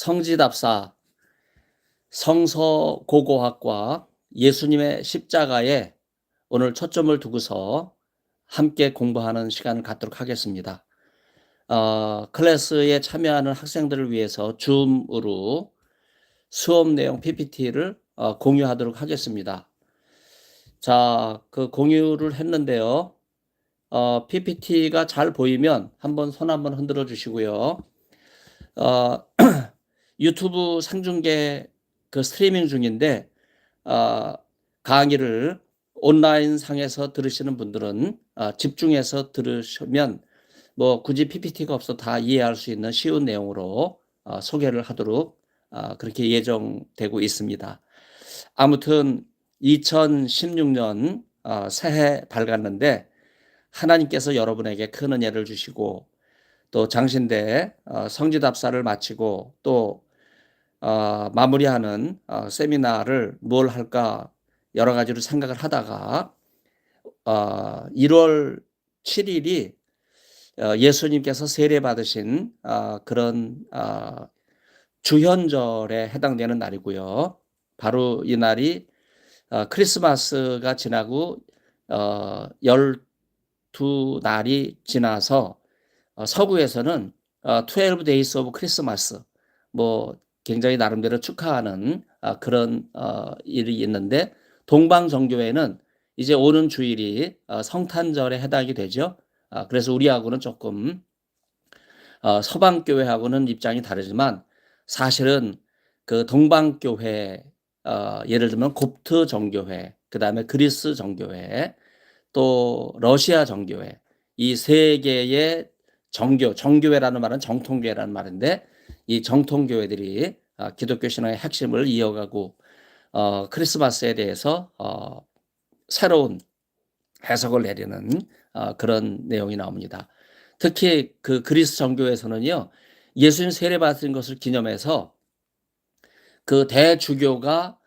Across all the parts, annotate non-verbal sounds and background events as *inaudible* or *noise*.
성지답사 성서고고학과 예수님의 십자가에 오늘 초점을 두고서 함께 공부하는 시간을 갖도록 하겠습니다. 어, 클래스에 참여하는 학생들을 위해서 줌으로 수업 내용 PPT를 어, 공유하도록 하겠습니다. 자, 그 공유를 했는데요. 어, PPT가 잘 보이면 한번 손 한번 흔들어 주시고요. 어, *clears throat* 유튜브 상중계 그 스트리밍 중인데 어, 강의를 온라인 상에서 들으시는 분들은 어, 집중해서 들으시면 뭐 굳이 PPT가 없어 다 이해할 수 있는 쉬운 내용으로 어, 소개를 하도록 어, 그렇게 예정되고 있습니다. 아무튼 2016년 어, 새해 밝았는데 하나님께서 여러분에게 큰 은혜를 주시고 또 장신대 어, 성지답사를 마치고 또 어, 마무리하는 어, 세미나를 뭘 할까 여러 가지로 생각을 하다가 어, 1월 7일이 어, 예수님께서 세례 받으신 어, 그런 어, 주현절에 해당되는 날이고요. 바로 이 날이 어, 크리스마스가 지나고 어, 12날이 지나서 어, 서구에서는 어, 12 days of Christmas 뭐 굉장히 나름대로 축하하는 아, 그런 어, 일이 있는데 동방 정교회는 이제 오는 주일이 어, 성탄절에 해당이 되죠. 아, 그래서 우리하고는 조금 어, 서방 교회하고는 입장이 다르지만 사실은 그 동방 교회 어, 예를 들면 곱트 정교회, 그 다음에 그리스 정교회, 또 러시아 정교회 이 세 개의 정교, 정교회라는 말은 정통교회라는 말인데 이 정통교회들이 어, 기독교 신앙의 핵심을 이어가고 어, 크리스마스에 대해서 어, 새로운 해석을 내리는 어, 그런 내용이 나옵니다. 특히 그 그리스 정교에서는요 예수님 세례 받은 것을 기념해서 그 대주교가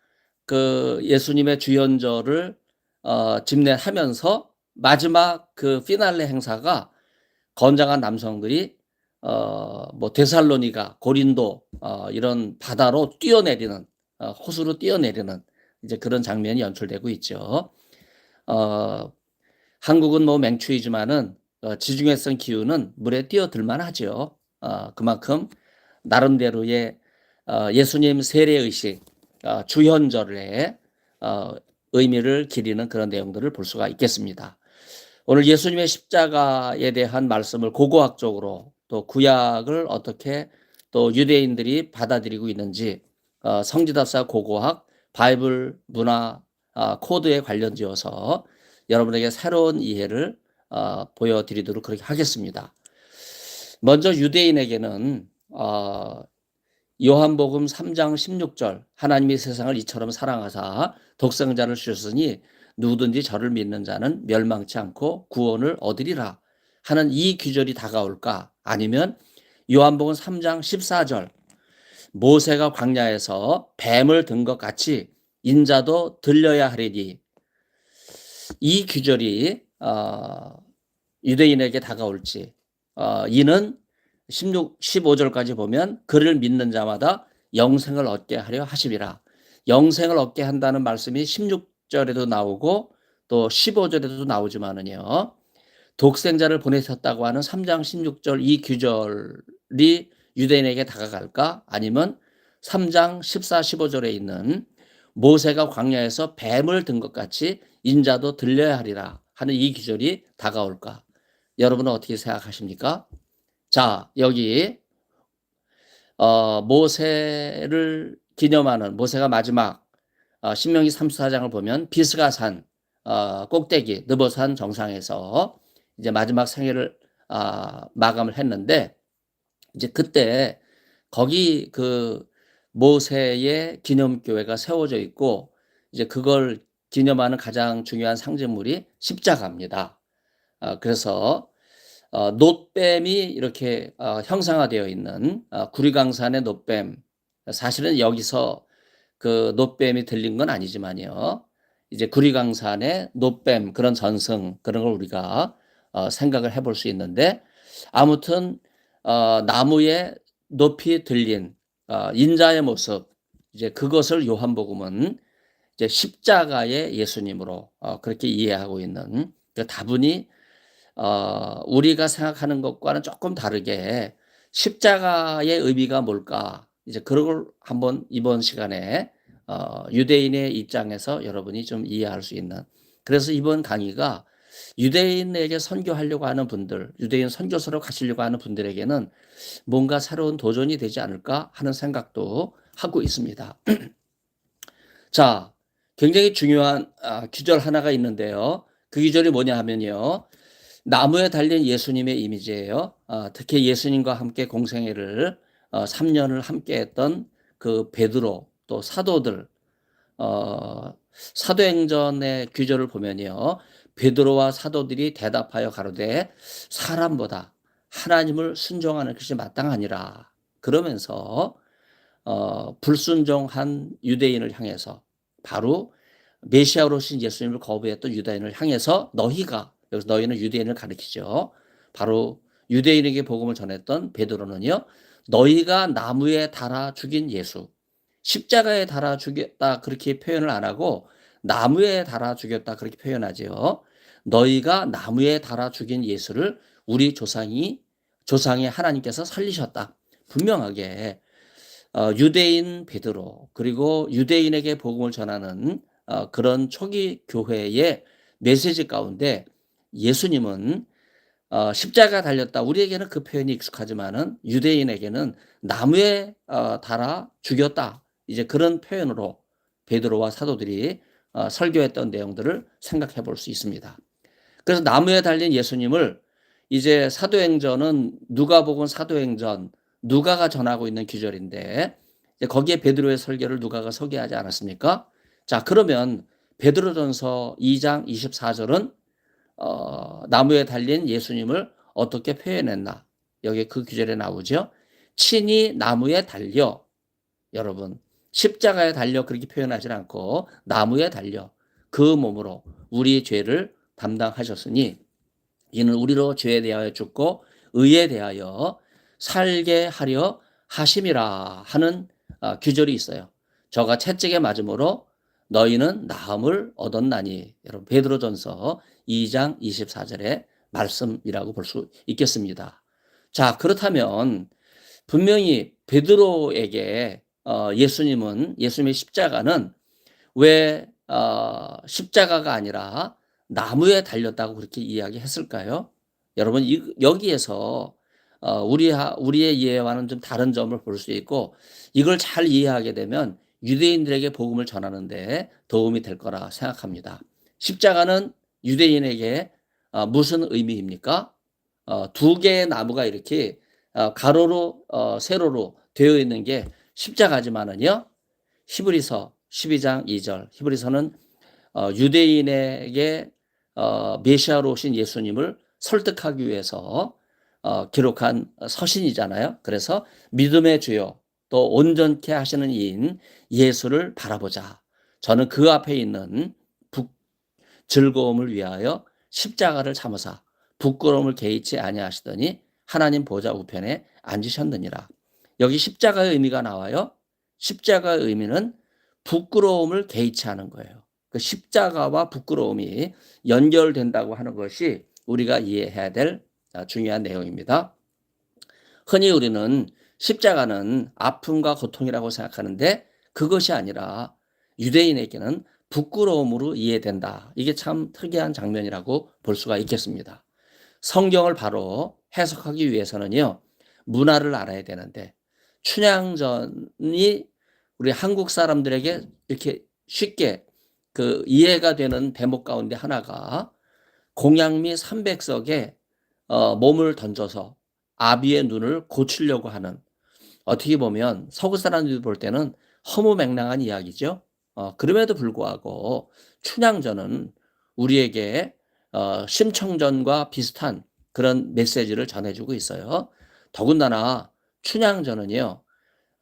그 예수님의 주연절을 어, 집례하면서 마지막 그 피날레 행사가 건장한 남성들이 어, 뭐 데살로니가, 고린도 어, 이런 바다로 뛰어내리는 어, 호수로 뛰어내리는 이제 그런 장면이 연출되고 있죠. 어, 한국은 뭐 맹추이지만은 어, 지중해성 기후는 물에 뛰어들만 하죠. 어, 그만큼 나름대로의 어, 예수님 세례 의식, 어, 주현절의 어, 의미를 기리는 그런 내용들을 볼 수가 있겠습니다. 오늘 예수님의 십자가에 대한 말씀을 고고학적으로 또 구약을 어떻게 또 유대인들이 받아들이고 있는지 어, 성지답사 고고학 바이블 문화 어, 코드에 관련지어서 여러분에게 새로운 이해를 어, 보여드리도록 그렇게 하겠습니다. 먼저 유대인에게는 어, 요한복음 3장 16절 하나님이 세상을 이처럼 사랑하사 독생자를 주셨으니 누구든지 저를 믿는 자는 멸망치 않고 구원을 얻으리라 하는 이 규절이 다가올까 아니면 요한복음 3장 14절 모세가 광야에서 뱀을 든 것 같이 인자도 들려야 하리니. 이 규절이 어, 유대인에게 다가올지 어, 이는 16, 15절까지 보면 그를 믿는 자마다 영생을 얻게 하려 하심이라 영생을 얻게 한다는 말씀이 16절에도 나오고 또 15절에도 나오지만은요 독생자를 보내셨다고 하는 3장 16절 이 규절이 유대인에게 다가갈까? 아니면 3장 14, 15절에 있는 모세가 광야에서 뱀을 든 것 같이 인자도 들려야 하리라 하는 이 규절이 다가올까? 여러분은 어떻게 생각하십니까? 자, 여기 어, 모세를 기념하는 모세가 마지막 어, 신명기 34장을 보면 비스가 산 어, 꼭대기 느보산 정상에서 이제 마지막 생애를 아, 마감을 했는데 이제 그때 거기 그 모세의 기념교회가 세워져 있고 이제 그걸 기념하는 가장 중요한 상징물이 십자가입니다. 아, 그래서 어, 노뱀이 이렇게 어, 형상화되어 있는 어, 구리강산의 노뱀 사실은 여기서 그 노뱀이 들린 건 아니지만요. 이제 구리강산의 노뱀 그런 전승 그런 걸 우리가 어, 생각을 해볼 수 있는데 아무튼 어, 나무에 높이 들린 어, 인자의 모습 이제 그것을 요한복음은 이제 십자가의 예수님으로 어, 그렇게 이해하고 있는 그 다분히 어, 우리가 생각하는 것과는 조금 다르게 십자가의 의미가 뭘까? 이제 그런 걸 한번 이번 시간에 어, 유대인의 입장에서 여러분이 좀 이해할 수 있는 그래서 이번 강의가 유대인에게 선교하려고 하는 분들, 유대인 선교사로 가시려고 하는 분들에게는 뭔가 새로운 도전이 되지 않을까 하는 생각도 하고 있습니다. *clears throat* 자, 굉장히 중요한 아, 규절 하나가 있는데요. 그 규절이 뭐냐 하면요. 나무에 달린 예수님의 이미지예요. 아, 특히 예수님과 함께 공생애를 어, 3년을 함께 했던 그 베드로 또 사도들 어, 사도행전의 규절을 보면요. 베드로와 사도들이 대답하여 가로되 사람보다 하나님을 순종하는 것이 마땅하니라. 그러면서 어, 불순종한 유대인을 향해서 바로 메시아로 오신 예수님을 거부했던 유대인을 향해서 너희가 여기서 너희는 유대인을 가리키죠. 바로 유대인에게 복음을 전했던 베드로는요. 너희가 나무에 달아 죽인 예수 십자가에 달아 죽였다 그렇게 표현을 안 하고 나무에 달아 죽였다 그렇게 표현하죠. 너희가 나무에 달아 죽인 예수를 우리 조상이 조상의 하나님께서 살리셨다. 분명하게 어, 유대인 베드로 그리고 유대인에게 복음을 전하는 어, 그런 초기 교회의 메시지 가운데 예수님은 어, 십자가 달렸다. 우리에게는 그 표현이 익숙하지만은 유대인에게는 나무에 어, 달아 죽였다. 이제 그런 표현으로 베드로와 사도들이 어, 설교했던 내용들을 생각해 볼 수 있습니다. 그래서 나무에 달린 예수님을 이제 사도행전은 누가복음 사도행전 누가가 전하고 있는 기절인데 거기에 베드로의 설교를 누가가 소개하지 않았습니까? 자 그러면 베드로전서 2장 24절은 어, 나무에 달린 예수님을 어떻게 표현했나? 여기 그 규절에 나오죠. 친히 나무에 달려 여러분 십자가에 달려 그렇게 표현하지 않고 나무에 달려 그 몸으로 우리 죄를 담당하셨으니 이는 우리로 죄에 대하여 죽고 의에 대하여 살게 하려 하심이라 하는 어, 규절이 있어요. 저가 채찍에 맞음으로 너희는 나음을 얻었나니 여러분 베드로전서 2장 24절의 말씀이라고 볼 수 있겠습니다. 자 그렇다면 분명히 베드로에게 어, 예수님은 예수님의 십자가는 왜 어, 십자가가 아니라 나무에 달렸다고 그렇게 이야기했을까요? 여러분 이, 여기에서 어, 우리 우리의 이해와는 좀 다른 점을 볼 수 있고 이걸 잘 이해하게 되면 유대인들에게 복음을 전하는데 도움이 될 거라 생각합니다. 십자가는 유대인에게 어, 무슨 의미입니까? 어, 두 개의 나무가 이렇게 어, 가로로 어, 세로로 되어 있는 게 십자가지만은요. 히브리서 12장 2절. 히브리서는 어, 유대인에게 어, 메시아로 오신 예수님을 설득하기 위해서 어, 기록한 서신이잖아요. 그래서 믿음의 주요 또 온전케 하시는 이인 예수를 바라보자. 저는 그 앞에 있는 북, 즐거움을 위하여 십자가를 참으사 부끄러움을 개의치 아니하시더니 하나님 보좌 우편에 앉으셨느니라. 여기 십자가의 의미가 나와요. 십자가의 의미는 부끄러움을 개의치 하는 거예요. 그 십자가와 부끄러움이 연결된다고 하는 것이 우리가 이해해야 될 아, 중요한 내용입니다. 흔히 우리는 십자가는 아픔과 고통이라고 생각하는데 그것이 아니라 유대인에게는 부끄러움으로 이해된다. 이게 참 특이한 장면이라고 볼 수가 있겠습니다. 성경을 바로 해석하기 위해서는요, 문화를 알아야 되는데, 춘향전이 우리 한국 사람들에게 이렇게 쉽게 그 이해가 되는 대목 가운데 하나가 공양미 300석에 어, 몸을 던져서 아비의 눈을 고치려고 하는 어떻게 보면 서구 사람들이 볼 때는 허무맹랑한 이야기죠. 어, 그럼에도 불구하고 춘향전은 우리에게 어, 심청전과 비슷한 그런 메시지를 전해주고 있어요. 더군다나 춘향전은요,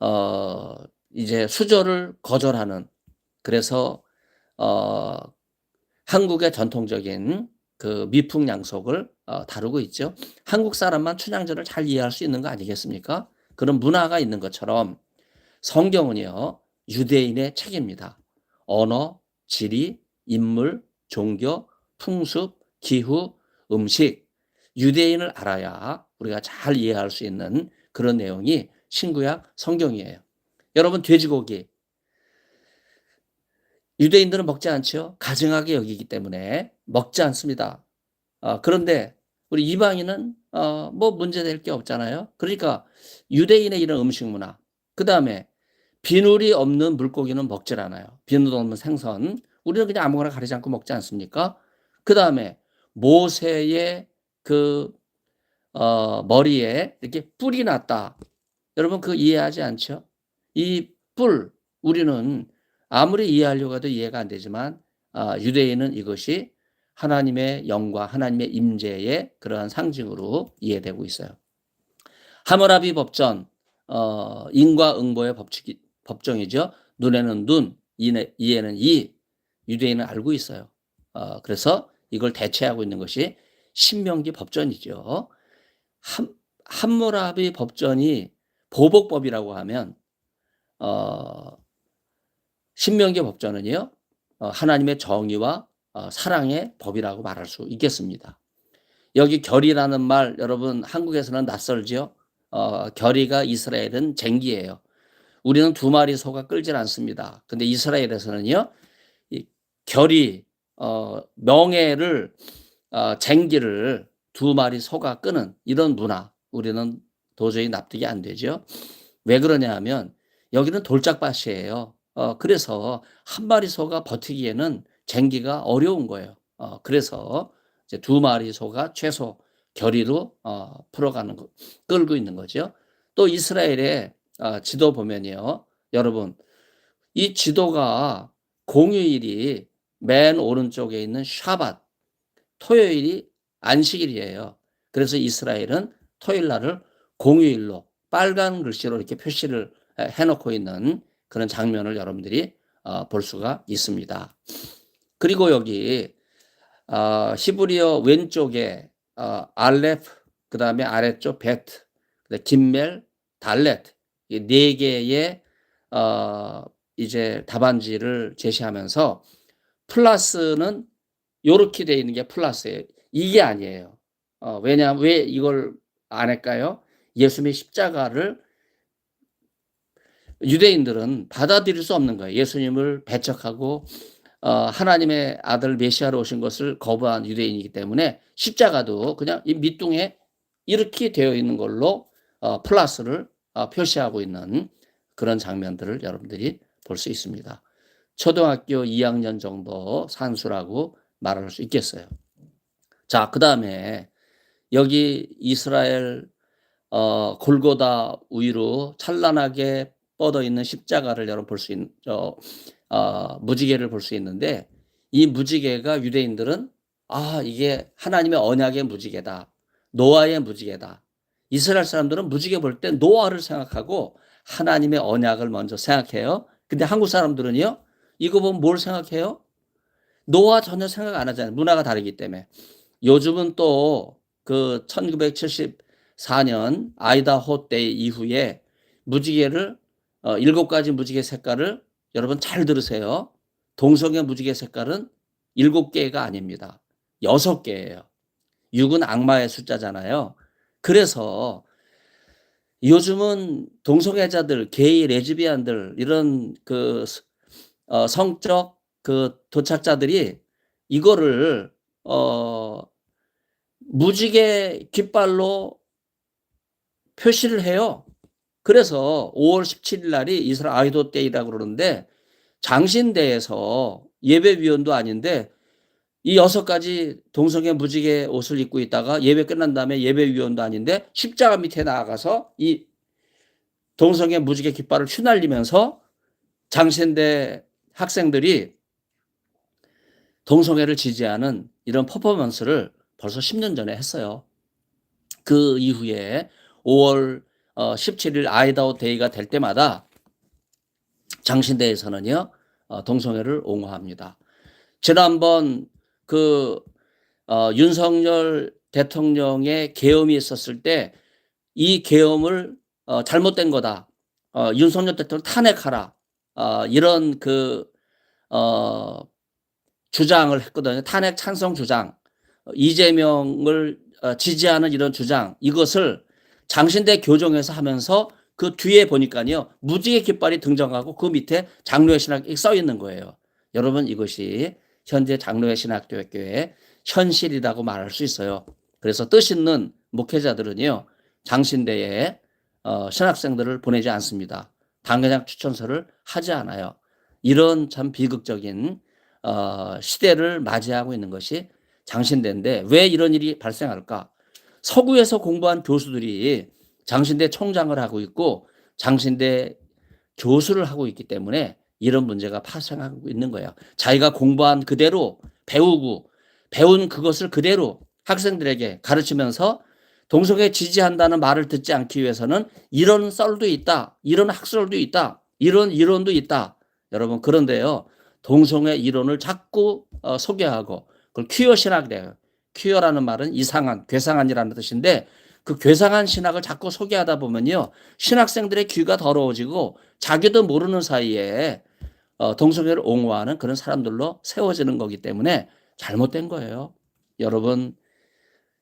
어, 이제 수조를 거절하는, 그래서, 어, 한국의 전통적인 그 미풍양속을 어, 다루고 있죠. 한국 사람만 춘향전을 잘 이해할 수 있는 거 아니겠습니까? 그런 문화가 있는 것처럼 성경은요, 유대인의 책입니다. 언어, 지리, 인물, 종교, 풍습, 기후, 음식, 유대인을 알아야 우리가 잘 이해할 수 있는 그런 내용이 신구약 성경이에요. 여러분, 돼지고기. 유대인들은 먹지 않죠? 가증하게 여기기 때문에 먹지 않습니다. 어, 그런데 우리 이방인은 어, 뭐 문제될 게 없잖아요. 그러니까 유대인의 이런 음식 문화. 그 다음에 비늘이 없는 물고기는 먹질 않아요. 비늘 없는 생선. 우리는 그냥 아무거나 가리지 않고 먹지 않습니까? 그 다음에 모세의 그, 어, 머리에 이렇게 뿔이 났다. 여러분 그거 이해하지 않죠? 이 뿔, 우리는 아무리 이해하려고 해도 이해가 안 되지만, 아, 유대인은 이것이 하나님의 영과 하나님의 임재의 그러한 상징으로 이해되고 있어요. 하무라비 법전, 어, 인과 응보의 법칙이, 법정이죠. 눈에는 눈, 이에는 이. 유대인은 알고 있어요. 어, 그래서 이걸 대체하고 있는 것이 신명기 법전이죠. 한, 함무라비 법전이 보복법이라고 하면 어, 신명기 법전은요 어, 하나님의 정의와 어, 사랑의 법이라고 말할 수 있겠습니다. 여기 결이라는 말 여러분 한국에서는 낯설지요. 어, 결이가 이스라엘은 쟁기예요. 우리는 두 마리 소가 끌질 않습니다. 근데 이스라엘에서는요 이 결이 어, 명예를 어, 쟁기를 두 마리 소가 끄는 이런 문화 우리는 도저히 납득이 안 되죠. 왜 그러냐 하면 여기는 돌짝밭이에요. 어, 그래서 한 마리 소가 버티기에는 쟁기가 어려운 거예요. 어, 그래서 이제 두 마리 소가 최소 결의로 어, 풀어가는 거, 끌고 있는 거죠. 또 이스라엘의 어, 지도 보면요, 여러분 이 지도가 공휴일이 맨 오른쪽에 있는 샤밧 토요일이 안식일이에요. 그래서 이스라엘은 토요일 날을 공휴일로 빨간 글씨로 이렇게 표시를 해놓고 있는 그런 장면을 여러분들이 어, 볼 수가 있습니다. 그리고 여기 어, 히브리어 왼쪽에 어, 알레프 그 다음에 아래쪽 베트 김멜 달렛 네 개의 어, 이제 답안지를 제시하면서 플러스는 요렇게 돼 있는 게 플러스예요. 이게 아니에요. 어, 왜냐하면 왜 이걸 안 할까요? 예수님의 십자가를 유대인들은 받아들일 수 없는 거예요. 예수님을 배척하고 어, 하나님의 아들 메시아로 오신 것을 거부한 유대인이기 때문에 십자가도 그냥 이 밑둥에 이렇게 되어 있는 걸로 어, 플러스를 어, 표시하고 있는 그런 장면들을 여러분들이 볼 수 있습니다. 초등학교 2학년 정도 산수라고 말할 수 있겠어요. 자, 그 다음에 여기 이스라엘 어, 골고다 위로 찬란하게 뻗어 있는 십자가를 여러분 볼 수 있는 어, 어, 무지개를 볼 수 있는데 이 무지개가 유대인들은 아 이게 하나님의 언약의 무지개다 노아의 무지개다 이스라엘 사람들은 무지개 볼 때 노아를 생각하고 하나님의 언약을 먼저 생각해요. 근데 한국 사람들은요 이거 보면 뭘 생각해요? 노아 전혀 생각 안 하잖아요. 문화가 다르기 때문에. 요즘은 또 그 1974년 아이다호 때 이후에 무지개를 어, 일곱 가지 무지개 색깔을 여러분 잘 들으세요. 동성의 무지개 색깔은 일곱 개가 아닙니다. 여섯 개예요. 6은 악마의 숫자잖아요. 그래서 요즘은 동성애자들, 게이, 레즈비안들 이런 그 어, 성적 그 도착자들이 이거를 어 무지개 깃발로 표시를 해요. 그래서 5월 17일 날이 이스라엘 아이도 때이라고 그러는데 장신대에서 예배위원도 아닌데 이 여섯 가지 동성애 무지개 옷을 입고 있다가 예배 끝난 다음에 예배위원도 아닌데 십자가 밑에 나아가서 이 동성애 무지개 깃발을 휘날리면서 장신대 학생들이 동성애를 지지하는 이런 퍼포먼스를 벌써 10년 전에 했어요. 그 이후에 5월 17일 어, 아이다호 데이가 될 때마다 장신대에서는요 어, 동성애를 옹호합니다. 지난번 그 어, 윤석열 대통령의 계엄이 있었을 때 이 계엄을 어, 잘못된 거다. 어, 윤석열 대통령 탄핵하라. 어, 이런 그, 어, 주장을 했거든요. 탄핵 찬성 주장. 어, 이재명을 어, 지지하는 이런 주장. 이것을 장신대 교정에서 하면서 그 뒤에 보니까요. 무지개 깃발이 등장하고 그 밑에 장로의 신학이 써 있는 거예요. 여러분 이것이 현재 장로의 신학교의 현실이라고 말할 수 있어요. 그래서 뜻 있는 목회자들은요. 장신대에 어, 신학생들을 보내지 않습니다. 당회장 추천서를 하지 않아요. 이런 참 비극적인 어, 시대를 맞이하고 있는 것이 장신대인데 왜 이런 일이 발생할까? 서구에서 공부한 교수들이 장신대 총장을 하고 있고 장신대 교수를 하고 있기 때문에 이런 문제가 발생하고 있는 거예요. 자기가 공부한 그대로 배우고 배운 그것을 그대로 학생들에게 가르치면서 동성애 지지한다는 말을 듣지 않기 위해서는 이런 썰도 있다. 이런 학설도 있다. 이런 이론도 있다. 여러분 그런데요. 동성애 이론을 자꾸 어, 소개하고 그걸 퀴어 신학이래요. 퀴어라는 말은 이상한, 괴상한이라는 뜻인데 그 괴상한 신학을 자꾸 소개하다 보면요. 신학생들의 귀가 더러워지고 자기도 모르는 사이에 어, 동성애를 옹호하는 그런 사람들로 세워지는 거기 때문에 잘못된 거예요. 여러분,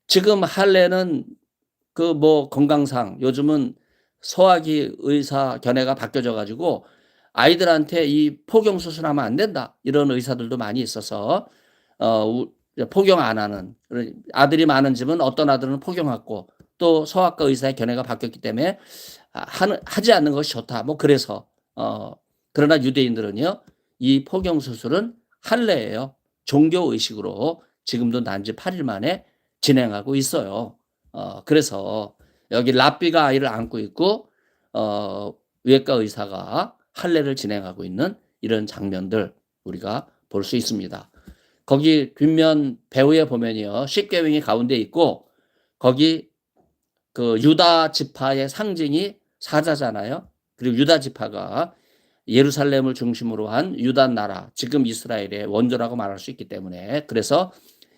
지금 할례는 그 뭐 건강상 요즘은 소화기 의사 견해가 바뀌어져 가지고 아이들한테 이 포경 수술하면 안 된다. 이런 의사들도 많이 있어서 어 포경 안 하는 아들이 많은 집은 어떤 아들은 포경하고 또 소아과 의사의 견해가 바뀌었기 때문에 하는 하지 않는 것이 좋다. 뭐 그래서 어 그러나 유대인들은요. 이 포경 수술은 할례예요. 종교 의식으로 지금도 난지 8일 만에 진행하고 있어요. 어 그래서 여기 랍비가 아이를 안고 있고 어 외과 의사가 할례를 진행하고 있는 이런 장면들 우리가 볼 수 있습니다. 거기 뒷면 배후에 보면요. 십계명이 가운데 있고 거기 그 유다 지파의 상징이 사자잖아요. 그리고 유다 지파가 예루살렘을 중심으로 한 유다 나라, 지금 이스라엘의 원조라고 말할 수 있기 때문에 그래서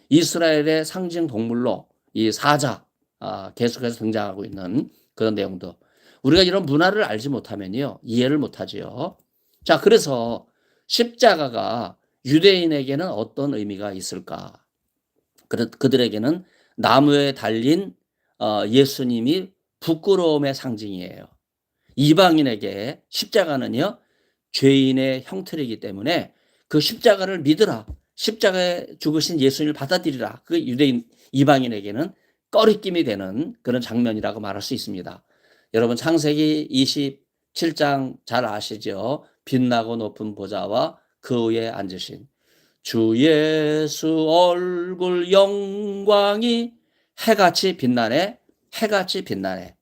이스라엘의 상징 동물로 이 사자 아, 계속해서 등장하고 있는 그런 내용도 우리가 이런 문화를 알지 못하면요 이해를 못하지요. 자 그래서 십자가가 유대인에게는 어떤 의미가 있을까? 그들에게는 나무에 달린 어, 예수님이 부끄러움의 상징이에요. 이방인에게 십자가는요 죄인의 형틀이기 때문에 그 십자가를 믿으라. 십자가에 죽으신 예수님을 받아들이라. 그 유대인 이방인에게는 꺼리낌이 되는 그런 장면이라고 말할 수 있습니다. 여러분 창세기 27장 잘 아시죠? 빛나고 높은 보좌와 그 위에 앉으신 주 예수 얼굴 영광이 해같이 빛나네 해같이 빛나네.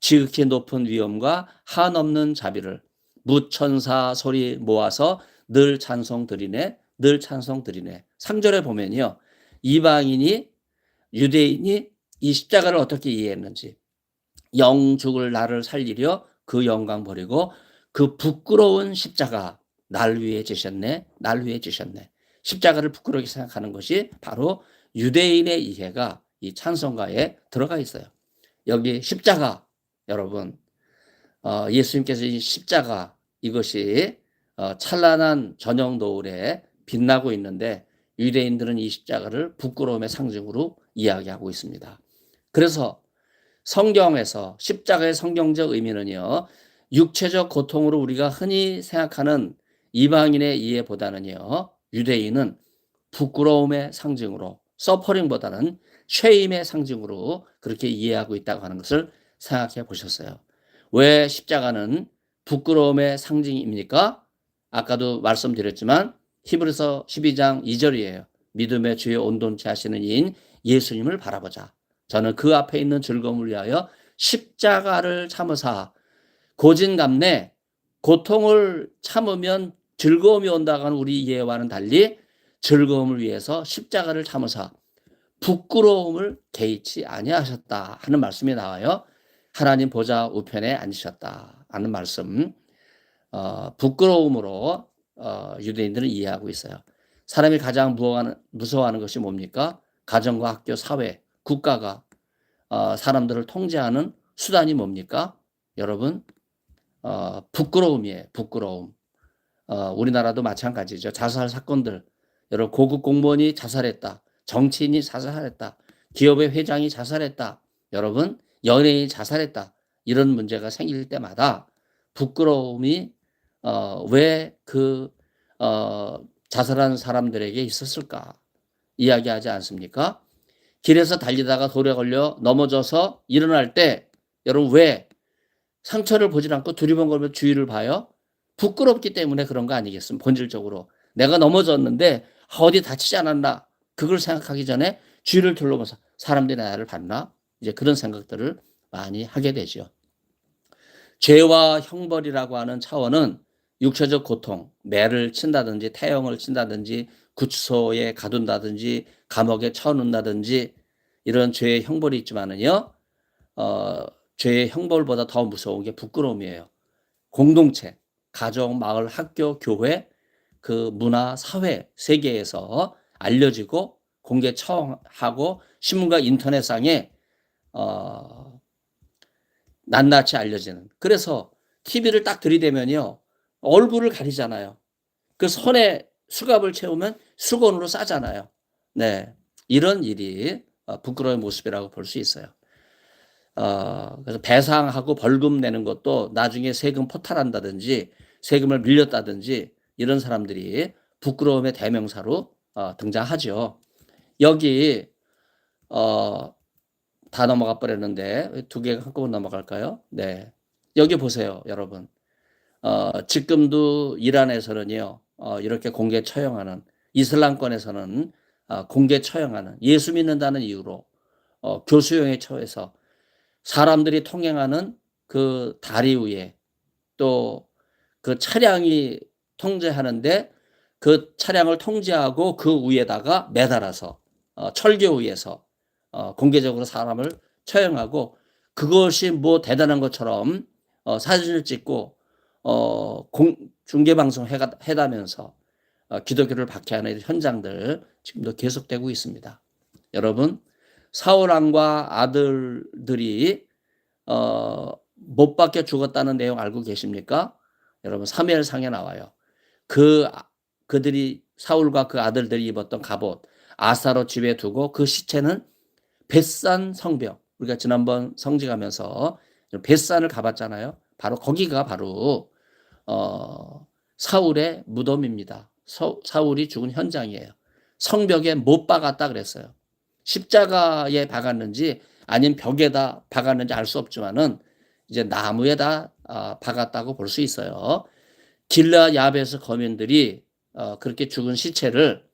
지극히 높은 위엄과 한없는 자비를 무천사 소리 모아서 늘 찬송 드리네 늘 찬송 드리네. 3절에 보면요. 이방인이 유대인이 이 십자가를 어떻게 이해했는지. 영 죽을 나를 살리려 그 영광 버리고 그 부끄러운 십자가 날 위해 지셨네 날 위해 지셨네. 십자가를 부끄럽게 생각하는 것이 바로 유대인의 이해가 이 찬송가에 들어가 있어요. 여기 십자가 여러분. 어, 예수님께서 이 십자가 이것이 어, 찬란한 저녁 노을에 빛나고 있는데 유대인들은 이 십자가를 부끄러움의 상징으로 이야기하고 있습니다. 그래서 성경에서 십자가의 성경적 의미는요, 육체적 고통으로 우리가 흔히 생각하는 이방인의 이해보다는요, 유대인은 부끄러움의 상징으로, 서퍼링보다는 쉐임의 상징으로 그렇게 이해하고 있다고 하는 것을 생각해 보셨어요. 왜 십자가는 부끄러움의 상징입니까? 아까도 말씀드렸지만 히브리서 12장 2절이에요. 믿음의 주의 온돈치 하시는 이인 예수님을 바라보자. 저는 그 앞에 있는 즐거움을 위하여 십자가를 참으사 고진감래 고통을 참으면 즐거움이 온다고 하는 우리 이해와는 달리 즐거움을 위해서 십자가를 참으사 부끄러움을 개의치 아니하셨다 하는 말씀이 나와요. 하나님 보좌 우편에 앉으셨다 하는 말씀. 어, 부끄러움으로 어, 유대인들은 이해하고 있어요. 사람이 가장 무서워하는, 무서워하는 것이 뭡니까? 가정과 학교, 사회, 국가가 어, 사람들을 통제하는 수단이 뭡니까? 여러분, 어, 부끄러움이에요. 부끄러움. 어, 우리나라도 마찬가지죠. 자살 사건들. 여러분 고급 공무원이 자살했다. 정치인이 자살했다. 기업의 회장이 자살했다. 여러분 연예인이 자살했다. 이런 문제가 생길 때마다 부끄러움이 어, 왜그 어, 자살한 사람들에게 있었을까 이야기하지 않습니까? 길에서 달리다가 돌에 걸려 넘어져서 일어날 때 여러분 왜 상처를 보질 않고 두리번거리며 주위를 봐요? 부끄럽기 때문에 그런 거 아니겠습니까? 본질적으로 내가 넘어졌는데 어디 다치지 않았나 그걸 생각하기 전에 주위를 둘러보면서 사람들이 나를 봤나 이제 그런 생각들을 많이 하게 되죠. 죄와 형벌이라고 하는 차원은 육체적 고통, 매를 친다든지 태형을 친다든지 구치소에 가둔다든지 감옥에 쳐놓는다든지 이런 죄의 형벌이 있지만은요, 어, 죄의 형벌보다 더 무서운 게 부끄러움이에요. 공동체, 가정, 마을, 학교, 교회, 그 문화, 사회, 세계에서 알려지고 공개 처하고 신문과 인터넷상에 어, 낱낱이 알려지는. 그래서 TV를 딱 들이대면요. 얼굴을 가리잖아요. 그 손에 수갑을 채우면 수건으로 싸잖아요. 네. 이런 일이 어, 부끄러운 모습이라고 볼 수 있어요. 어, 그래서 배상하고 벌금 내는 것도 나중에 세금 포탈한다든지 세금을 밀렸다든지 이런 사람들이 부끄러움의 대명사로 어, 등장하죠. 여기 어, 다 넘어가 버렸는데 두 개가 한꺼번에 넘어갈까요? 네. 여기 보세요, 여러분. 어, 지금도 이란에서는요, 어, 이렇게 공개 처형하는 이슬람권에서는 어, 공개 처형하는 예수 믿는다는 이유로 어, 교수형에 처해서 사람들이 통행하는 그 다리 위에 또 그 차량이 통제하는데 그 차량을 통제하고 그 위에다가 매달아서 어, 철교 위에서 어, 공개적으로 사람을 처형하고 그것이 뭐 대단한 것처럼 어, 사진을 찍고 어, 공, 중계방송 해다면서 어, 기독교를 박해하는 현장들 지금도 계속되고 있습니다. 여러분 사울왕과 아들들이 어, 못 박혀 죽었다는 내용 알고 계십니까? 여러분 사무엘상에 나와요. 그 그들이 사울과 그 아들들이 입었던 갑옷 아사로 집에 두고 그 시체는 벳산 성벽 우리가 지난번 성지 가면서 벳산을 가봤잖아요. 바로 거기가 바로 어, 사울의 무덤입니다. 서, 사울이 죽은 현장이에요. 성벽에 못 박았다 그랬어요. 십자가에 박았는지 아니면 벽에다 박았는지 알 수 없지만은 이제 나무에다 어, 박았다고 볼 수 있어요. 길라 야베스 거민들이 어, 그렇게 죽은 시체를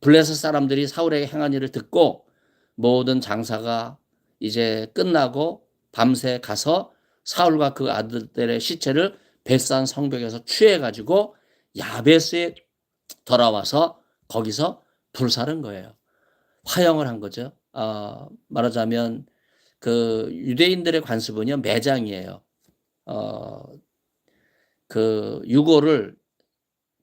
블레셋 사람들이 사울에게 행한 일을 듣고 모든 장사가 이제 끝나고 밤새 가서 사울과 그 아들들의 시체를 벳산 성벽에서 취해가지고 야베스에 돌아와서 거기서 불사른 거예요. 화형을 한 거죠. 어, 말하자면 그 유대인들의 관습은요 매장이에요. 어, 그 유골을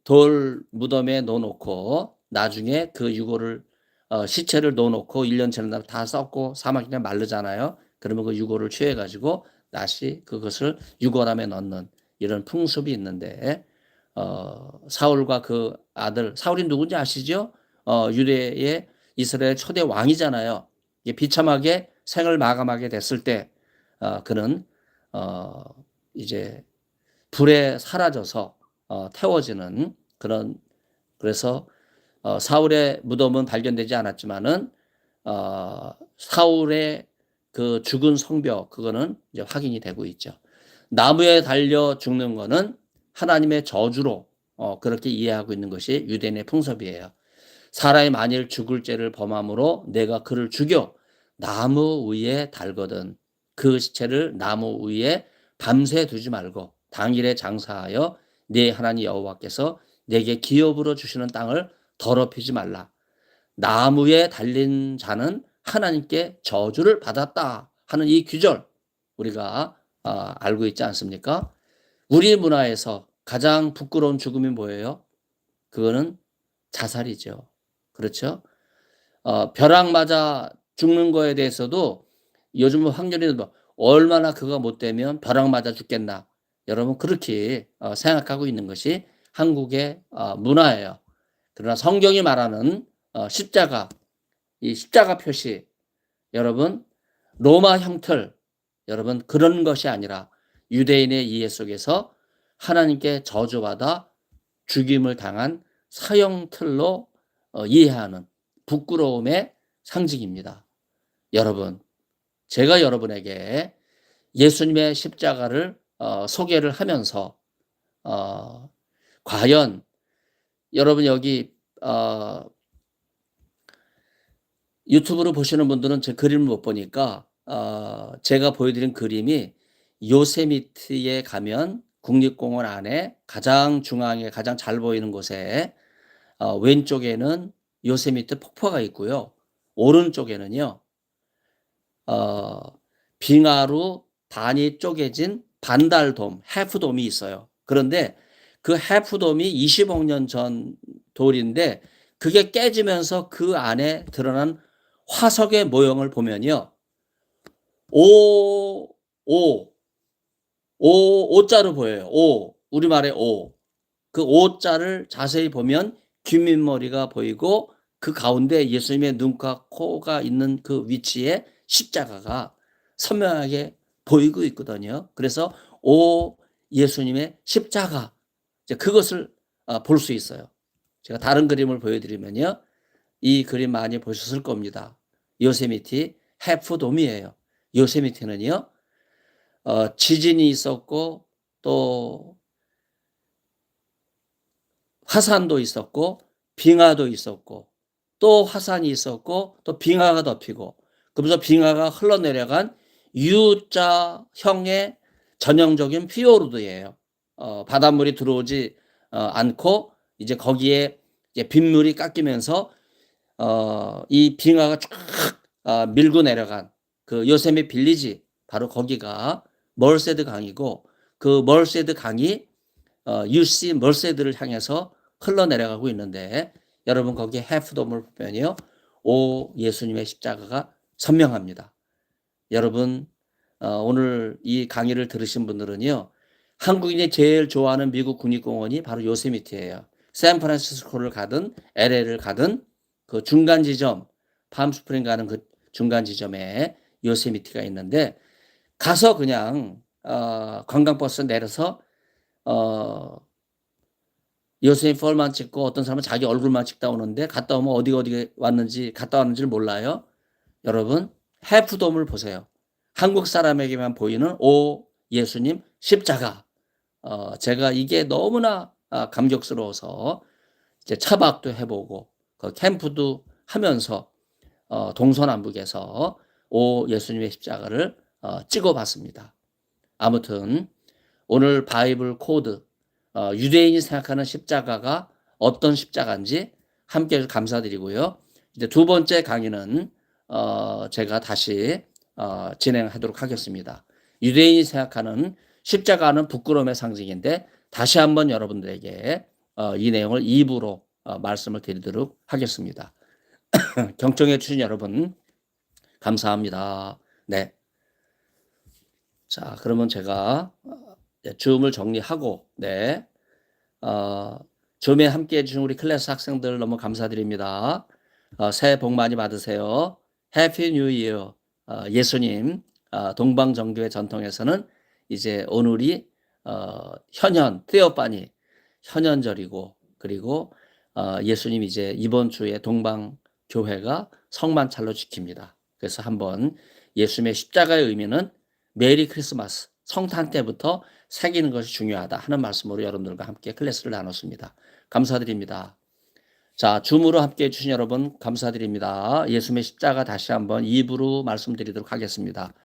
돌 무덤에 넣어놓고 나중에 그 유골을 어, 시체를 넣어놓고 1년 지난 다 썩고 사막이 그냥 마르잖아요. 그러면 그 유골을 취해가지고 다시 그것을 유골함에 넣는 이런 풍습이 있는데 어, 사울과 그 아들 사울이 누군지 아시죠? 어, 유대의 이스라엘 초대 왕이잖아요. 비참하게 생을 마감하게 됐을 때 어, 그는 어, 이제 불에 사라져서 어, 태워지는 그런 그래서 어, 사울의 무덤은 발견되지 않았지만은 어, 사울의 그 죽은 성벽 그거는 이제 확인이 되고 있죠. 나무에 달려 죽는 거는 하나님의 저주로 어, 그렇게 이해하고 있는 것이 유대인의 풍습이에요. 사람이 만일 죽을 죄를 범함으로 내가 그를 죽여 나무 위에 달거든 그 시체를 나무 위에 밤새 두지 말고 당일에 장사하여 내 하나님 여호와께서 내게 기업으로 주시는 땅을 더럽히지 말라. 나무에 달린 자는 하나님께 저주를 받았다 하는 이 규절 우리가 어, 알고 있지 않습니까? 우리 문화에서 가장 부끄러운 죽음이 뭐예요? 그거는 자살이죠. 그렇죠? 어, 벼락 맞아 죽는 거에 대해서도 요즘 확률이 얼마나 그가 못 되면 벼락 맞아 죽겠나 여러분 그렇게 어, 생각하고 있는 것이 한국의 어, 문화예요. 그러나 성경이 말하는 어, 십자가, 이 십자가 표시, 여러분 로마 형틀, 여러분 그런 것이 아니라 유대인의 이해 속에서 하나님께 저주받아 죽임을 당한 사형틀로 어, 이해하는 부끄러움의 상징입니다. 여러분, 제가 여러분에게 예수님의 십자가를 어, 소개를 하면서 어, 과연 여러분 여기 어, 유튜브로 보시는 분들은 제 그림을 못 보니까 어, 제가 보여드린 그림이 요세미트에 가면 국립공원 안에 가장 중앙에 가장 잘 보이는 곳에 어, 왼쪽에는 요세미트 폭포가 있고요. 오른쪽에는요. 어, 빙하로 반이 쪼개진 반달돔, 해프돔이 있어요. 그런데 그 해프돔이 20억 년 전 돌인데 그게 깨지면서 그 안에 드러난 화석의 모형을 보면요. 오, 오, 오, 오자로 보여요. 오, 우리말의 오. 그 오자를 자세히 보면 귀민머리가 보이고 그 가운데 예수님의 눈과 코가 있는 그 위치에 십자가가 선명하게 보이고 있거든요. 그래서 오 예수님의 십자가 이제 그것을 아, 볼수 있어요. 제가 다른 그림을 보여드리면요, 이 그림 많이 보셨을 겁니다. 요세미티 해프돔이에요. 요세미티는요, 어, 지진이 있었고 또 화산도 있었고 빙하도 있었고 또 화산이 있었고 또 빙하가 덮이고 그러면서 빙하가 흘러내려간 U자형의 전형적인 피오르드예요. 어, 바닷물이 들어오지 어, 않고 이제 거기에 이제 빗물이 깎이면서 어, 이 빙하가 쫙 어, 밀고 내려간 그 요세미 빌리지 바로 거기가 멀세드 강이고 그 멀세드 강이 어, UC 멀세드를 향해서 흘러내려가고 있는데 여러분 거기에 해프돔을 보면요. 오 예수님의 십자가가 선명합니다. 여러분 어, 오늘 이 강의를 들으신 분들은요. 한국인이 제일 좋아하는 미국 국립공원이 바로 요세미티예요. 샌프란시스코를 가든 LA를 가든 그 중간 지점 팜스프링 가는 그 중간 지점에 요세미티가 있는데 가서 그냥 어, 관광버스 내려서 어, 요세미 펄만 찍고 어떤 사람은 자기 얼굴만 찍다 오는데 갔다 오면 어디 어디 왔는지 갔다 왔는지를 몰라요. 여러분 해프돔을 보세요. 한국 사람에게만 보이는 오 예수님 십자가. 어, 제가 이게 너무나 아, 감격스러워서 이제 차박도 해보고 그 캠프도 하면서 어, 동서남북에서 오 예수님의 십자가를 어, 찍어봤습니다. 아무튼 오늘 바이블 코드 어, 유대인이 생각하는 십자가가 어떤 십자가인지 함께 감사드리고요. 이제 두 번째 강의는 어, 제가 다시 어, 진행하도록 하겠습니다. 유대인이 생각하는 십자가는 부끄러움의 상징인데 다시 한번 여러분들에게 어, 이 내용을 입으로 어, 말씀을 드리도록 하겠습니다. *clears throat* 경청해 주신 여러분 감사합니다. 네. 자, 그러면 제가 어, 줌을 정리하고 네. 어, 줌에 함께 해주신 우리 클래스 학생들 너무 감사드립니다. 어, 새해 복 많이 받으세요. 해피 뉴 이어. 어, 예수님 어, 동방정교회 전통에서는 이제 오늘이 어, 현현 테오파니 현현절이고 그리고 어, 예수님 이제 이번 주에 동방 교회가 성만찰로 지킵니다. 그래서 한번 예수님의 십자가의 의미는 메리 크리스마스 성탄 때부터 새기는 것이 중요하다 하는 말씀으로 여러분들과 함께 클래스를 나눴습니다. 감사드립니다. 자, 줌으로 함께 해주신 여러분 감사드립니다. 예수님의 십자가 다시 한번 입으로 말씀드리도록 하겠습니다.